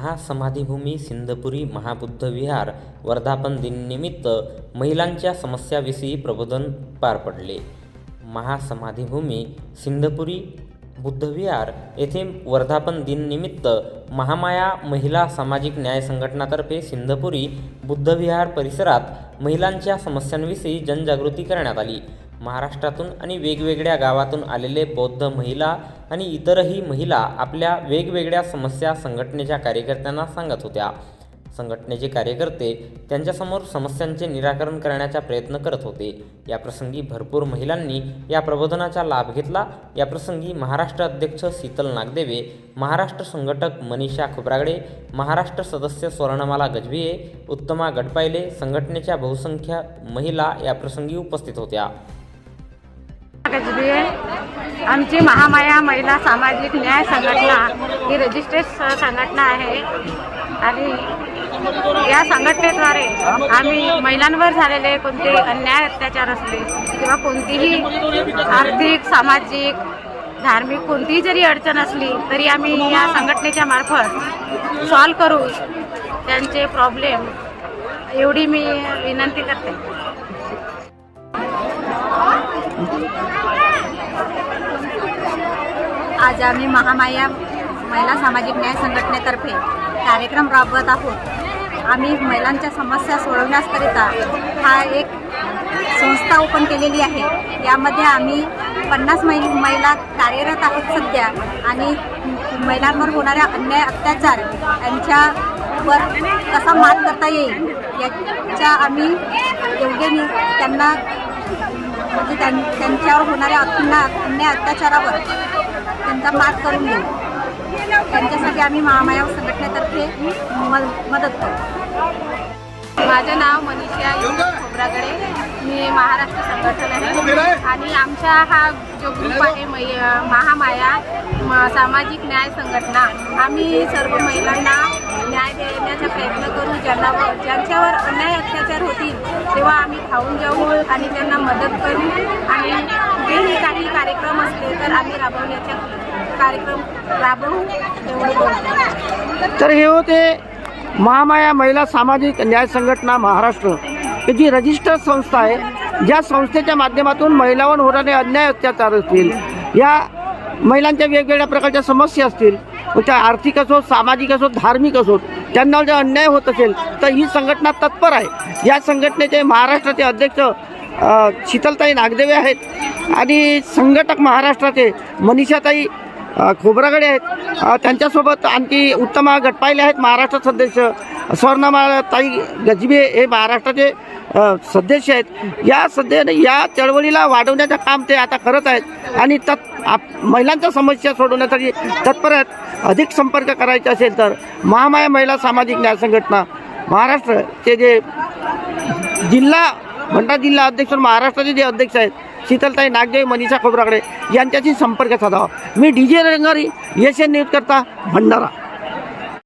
महासमाधीभूमी सिंधपुरी महाबुद्ध विहार वर्धापन दिननिमित्त महिलांच्या समस्याविषयी प्रबोधन पार पडले. महासमाधीभूमी सिंधपुरी बुद्धविहार येथे वर्धापन दिननिमित्त महामाया महिला सामाजिक न्याय संघटनातर्फे सिंधपुरी बुद्धविहार परिसरात महिलांच्या समस्यांविषयी जनजागृती करण्यात आली. महाराष्ट्रातून आणि वेगवेगळ्या गावातून आलेले बौद्ध महिला आणि इतरही महिला आपल्या वेगवेगळ्या समस्या संघटनेच्या कार्यकर्त्यांना सांगत होत्या. संघटनेचे कार्यकर्ते त्यांच्यासमोर समस्यांचे निराकरण करण्याचा प्रयत्न करत होते. याप्रसंगी भरपूर महिलांनी या प्रबोधनाचा लाभ घेतला. याप्रसंगी महाराष्ट्र अध्यक्ष शीतल नागदेवे महाराष्ट्र संघटक मनीषा खुबरागडे महाराष्ट्र सदस्य स्वर्णमाला गजभिये उत्तमा गटपायले संघटनेच्या बहुसंख्य महिला याप्रसंगी उपस्थित होत्या. गजबे आमची महामाया महिला सामाजिक न्याय संघटना ही रजिस्ट्रेड स- संघटना आहे. आणि या संघटनेद्वारे आम्ही महिलांवर झालेले कोणते अन्याय अत्याचार असले किंवा कोणतीही आर्थिक सामाजिक धार्मिक कोणतीही जरी अडचण असली तरी आम्ही या संघटनेच्या मार्फत सॉल्व करू. त्यांचे प्रॉब्लेम एवढी मी विनंती करते. आज आम्ही महामाया महिला सामाजिक न्याय संघटनेतर्फे कार्यक्रम राबवत आहोत. आम्ही महिलांच्या समस्या सोडवण्याकरिता हा एक संस्था ओपन केलेली आहे. यामध्ये आम्ही पन्नास मै महिला कार्यरत आहोत सध्या आणि महिलांवर होणाऱ्या अन्याय अत्याचार यांच्यावर कसा मात करता येईल याच्या आम्ही योग्यने त्यांना म्हणजे त्यां त्यांच्यावर होणाऱ्या अन्याय अत्याचारावर त्यांचा पाठ करून देऊ त्यांच्यासाठी आम्ही महामाया संघटनेतर्फे मदत करू. माझं नाव मनीषा युवक खोबरागडे. मी महाराष्ट्र संघटन आहे. आणि आमचा हा जो ग्रुप आहे मै महामाया म- सामाजिक न्याय संघटना आम्ही सर्व महिलांना न्याय देण्याचा प्रयत्न करू. ज्यांना ज्यांच्यावर अन्याय अत्याचार होतील तेव्हा आम्ही खाऊन जाऊ आणि त्यांना मदत करू. आणि कुठेही काही कार्यक्रम असले तर आम्ही राबवण्याचा कार्यक्रम. राबवू एवढं तर हे होते महामाया महिला सामाजिक न्याय संघटना महाराष्ट्र. ही जी रजिस्टर संस्था आहे ज्या संस्थेच्या माध्यमातून महिलांवर होणारे अन्याय अत्याचार असतील या महिलांच्या वेगवेगळ्या प्रकारच्या समस्या असतील त्या आर्थिक असोत सामाजिक असोत धार्मिक असोत त्यांना जर अन्याय होत असेल तर ही संघटना तत्पर आहे. या संघटनेचे महाराष्ट्राचे अध्यक्ष शीतलताई नागदेवे आहेत. आणि संघटक महाराष्ट्राचे मनीषाताई खोबरागडे आहेत. त्यांच्यासोबत आणखी उत्तमा गटपायले आहेत महाराष्ट्र सदस्य. स्वर्णमाळाताई गजबे हे महाराष्ट्राचे सदस्य आहेत. या सध्या या चळवळीला वाढवण्याचं काम ते आता करत आहेत. आणि तत् आप महिलांच्या समस्या सोडवण्यासाठी तत्पर आहेत अधिक संपर्क करायचा असेल तर महामाया महिला सामाजिक न्याय संघटना महाराष्ट्रचे जे जिल्हा भंडारा जिल्हा अध्यक्ष महाराष्ट्राचे जे अध्यक्ष आहेत शीतलताई नागदेव मनीषा खोबराकडे यांच्याशी संपर्क साधावा मी D J Rangari S N news करता भंडारा.